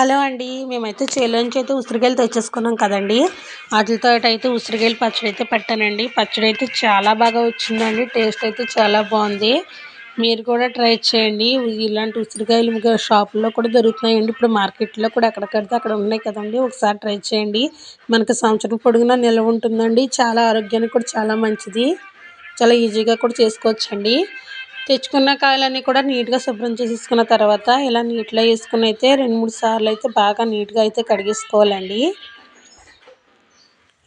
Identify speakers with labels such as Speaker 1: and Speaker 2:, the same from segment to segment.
Speaker 1: Hello అండి. మేమైతే చేలోంచి అయితే ఉసిరికాయలు తెచ్చేసుకున్నాం కదండి. వాటితో అయితే ఉసిరికాయలు పచ్చడి అయితే పెట్టానండి. పచ్చడి అయితే చాలా బాగా వచ్చిందండి. టేస్ట్ అయితే చాలా బాగుంది. మీరు కూడా ట్రై చేయండి. ఇలాంటి ఉసిరికాయలు షాపుల్లో కూడా దొరుకుతున్నాయండి. ఇప్పుడు మార్కెట్లో కూడా ఎక్కడికడితే అక్కడ ఉన్నాయి కదండి. ఒకసారి ట్రై చేయండి. మనకు సంవత్సరం పొడుగునా నిల్వ ఉంటుందండి. చాలా ఆరోగ్యానికి కూడా చాలా మంచిది. చాలా ఈజీగా కూడా చేసుకోవచ్చండి. తెచ్చుకున్న కాయలన్నీ కూడా నీట్గా శుభ్రం చేసేసుకున్న తర్వాత ఇలా నీట్లో వేసుకుని అయితే రెండు మూడు సార్లు అయితే బాగా నీట్గా అయితే కడిగేసుకోవాలండి.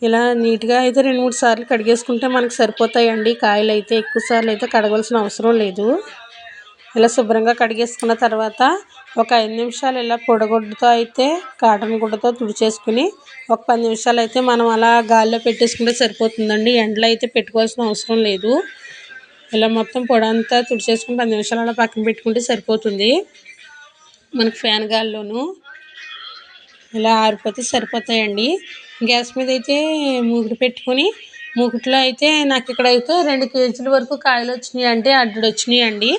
Speaker 1: ఇలా నీట్గా అయితే రెండు మూడు సార్లు కడిగేసుకుంటే మనకు సరిపోతాయండి. కాయలు అయితే ఎక్కువ సార్లు అయితే కడగవలసిన అవసరం లేదు. ఇలా శుభ్రంగా కడిగేసుకున్న తర్వాత ఒక ఐదు నిమిషాలు ఇలా పొడగొడ్డుతో అయితే కాటన్ గుడ్డతో తుడిచేసుకుని ఒక పది నిమిషాలు అయితే మనం అలా గాల్లో పెట్టేసుకుంటే సరిపోతుందండి. ఎండలో అయితే పెట్టుకోవాల్సిన అవసరం లేదు. ఇలా మొత్తం పొడి అంతా తుడిచేసుకుని పది నిమిషాలు అలా పక్కన పెట్టుకుంటే సరిపోతుంది. మనకు ఫ్యాన్ గాల్లోనూ ఇలా ఆరిపోతే సరిపోతాయండి. గ్యాస్ మీద అయితే మూకుడు పెట్టుకొని మూకుట్లో అయితే నాకు ఇక్కడ అయితే రెండు కేజీల వరకు కాయలు వచ్చినాయి అంటే అడ్డడు వచ్చినాయి అండి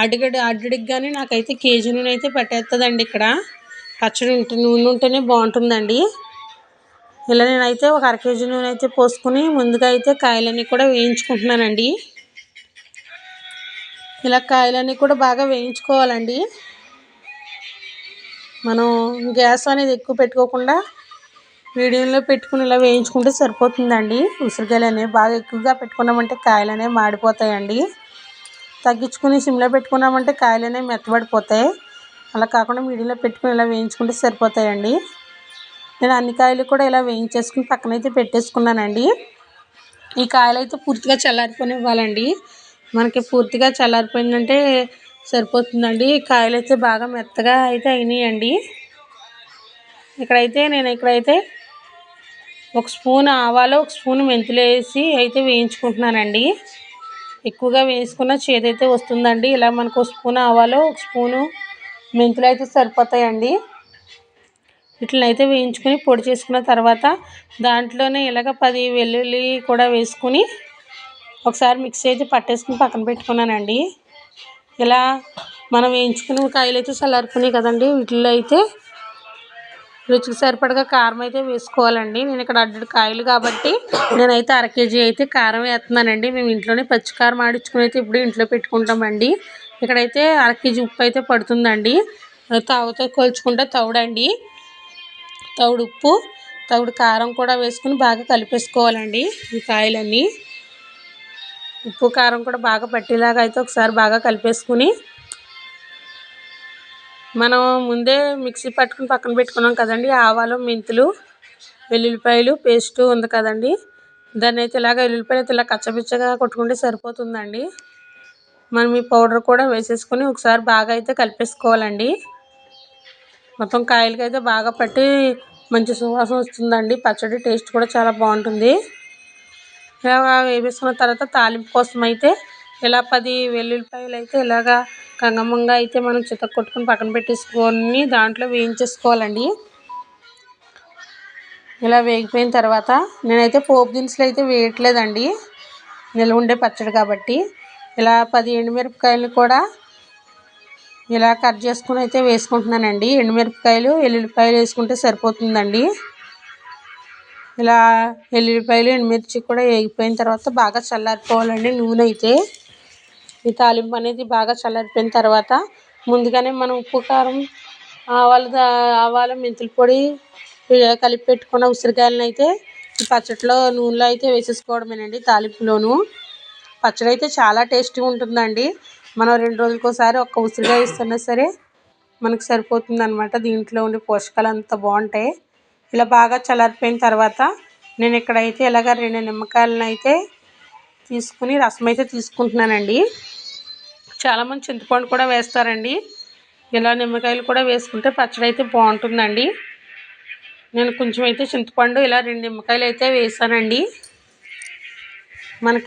Speaker 1: అడ్డగడ్డ అడ్డడికి కానీ నాకైతే కేజీ నూనె అయితే పట్టేస్తుందండి ఇక్కడ. పచ్చడి నూనె ఉంటేనే బాగుంటుందండి. ఇలా నేనైతే ఒక అర కేజీ నూనె అయితే పోసుకొని ముందుగా అయితే కాయలన్నీ కూడా వేయించుకుంటున్నానండి. ఇలా కాయలన్నీ కూడా బాగా వేయించుకోవాలండి. మనం గ్యాస్ అనేది ఎక్కువ పెట్టుకోకుండా మీడియంలో పెట్టుకుని ఇలా వేయించుకుంటే సరిపోతుందండి. ఉసిరికాయలు అనేవి బాగా ఎక్కువగా పెట్టుకున్నామంటే కాయలు అనేవి మాడిపోతాయండి. తగ్గించుకుని సిమ్లో పెట్టుకున్నామంటే కాయలు అనేవి మెత్తబడిపోతాయి. అలా కాకుండా మీడియంలో పెట్టుకుని ఇలా వేయించుకుంటే సరిపోతాయండి. నేను అన్ని కాయలు కూడా ఇలా వేయించేసుకుని పక్కనైతే పెట్టేసుకున్నానండి. ఈ కాయలు అయితే పూర్తిగా చల్లారిపోనివ్వాలండి. ఇవ్వాలండి మనకి పూర్తిగా చల్లారిపోయిందంటే సరిపోతుందండి. కాయలు అయితే బాగా మెత్తగా అయితే అయినాయండి. ఇక్కడైతే నేను ఇక్కడైతే ఒక స్పూన్ ఆవాలు ఒక స్పూన్ మెంతులు వేసి అయితే వేయించుకుంటున్నానండి. ఎక్కువగా వేసుకున్న చేదైతే వస్తుందండి. ఇలా మనకు ఒక స్పూన్ ఆవాలు ఒక స్పూను మెంతులు అయితే సరిపోతాయండి. అయితే వేయించుకొని పొడి చేసుకున్న తర్వాత దాంట్లోనే ఇలాగ పది వెల్లుల్లి కూడా వేసుకుని ఒకసారి మిక్సీ అయితే పట్టేసుకుని పక్కన పెట్టుకున్నానండి. ఇలా మనం వేయించుకున్న కాయలు అయితే చల్లారిపోయినాయి కదండి. వీటిల్లో అయితే రుచికి సరిపడగా కారం అయితే వేసుకోవాలండి. నేను ఇక్కడ అడ్డు కాయలు కాబట్టి నేనైతే అర కేజీ అయితే కారం వేస్తున్నానండి. మేము ఇంట్లోనే పచ్చికారం ఆడించుకుని అయితే ఇప్పుడు ఇంట్లో పెట్టుకుంటామండి. ఇక్కడైతే అర కేజీ ఉప్పు అయితే పడుతుందండి. తవ్వుతో కొలుచుకుంటే తవుడండి తవుడు ఉప్పు తవుడు కారం కూడా వేసుకుని బాగా కలిపేసుకోవాలండి ఈ కాయలన్నీ. ఉప్పు కారం కూడా బాగా పట్టేలాగా అయితే ఒకసారి బాగా కలిపేసుకుని మనం ముందే మిక్సీ పట్టుకుని పక్కన పెట్టుకున్నాం కదండి ఆవాలు మెంతులు వెల్లుల్లిపాయలు పేస్ట్ ఉంది కదండి. దాన్ని అయితే ఇలాగ వెల్లుల్లిపాయలు అయితే ఇలా కచ్చపిచ్చగా కొట్టుకుంటే సరిపోతుందండి. మనం ఈ పౌడర్ కూడా వేసేసుకొని ఒకసారి బాగా అయితే కలిపేసుకోవాలండి. మొత్తం కాయలకి అయితే బాగా పట్టి మంచి సువాసన వస్తుందండి పచ్చడి టేస్ట్ కూడా చాలా బాగుంటుంది. ఇలా వేసుకున్న తర్వాత తాలింపు కోసం అయితే ఇలా పది వెల్లుల్లిపాయలు అయితే ఇలాగా కంగమంగా అయితే మనం చితక కొట్టుకుని పక్కన పెట్టేసుకొని దాంట్లో వేయించేసుకోవాలండి. ఇలా వేగిపోయిన తర్వాత నేనైతే పోపు దినుసులు అయితే వేయట్లేదండి. నిల్వ ఉండే పచ్చడి కాబట్టి ఇలా పది ఎండుమిరపకాయలు కూడా ఇలా కట్ చేసుకుని అయితే వేసుకుంటున్నానండి. ఎండుమిరపకాయలు ఎల్లుల్లిపాయలు వేసుకుంటే సరిపోతుందండి. ఇలా ఎల్లుల్లిపాయలు ఎండుమిర్చి కూడా వేగిపోయిన తర్వాత బాగా చల్లారిపోవాలండి నూనె అయితే. ఈ తాలింపు అనేది బాగా చల్లారిపోయిన తర్వాత ముందుగానే మనం ఉప్పు కారం ఆవాలు ఆవాలు మెంతుల పొడి కలిపి పెట్టుకున్న ఉసిరికాయలను అయితే ఈ పచ్చడిలో నూనెలో అయితే వేసేసుకోవడమేనండి తాలింపులోను. పచ్చడి అయితే చాలా టేస్టీగా ఉంటుందండి. మనం రెండు రోజులకోసారి ఒక్క ఉసిరికాయ ఇస్తున్నా సరే మనకు సరిపోతుంది అనమాట దీంట్లో ఉండే పోషకాలు అంత బాగుంటాయి. ఇలా బాగా చల్లారిపోయిన తర్వాత నేను ఇక్కడైతే ఇలాగ రెండు నిమ్మకాయలను అయితే తీసుకుని రసం అయితే తీసుకుంటున్నానండి. చాలామంది చింతపండు కూడా వేస్తారండి. ఇలా నిమ్మకాయలు కూడా వేసుకుంటే పచ్చడి అయితే బాగుంటుందండి. నేను కొంచెం అయితే చింతపండు ఇలా రెండు నిమ్మకాయలు అయితే వేసానండి. మనకి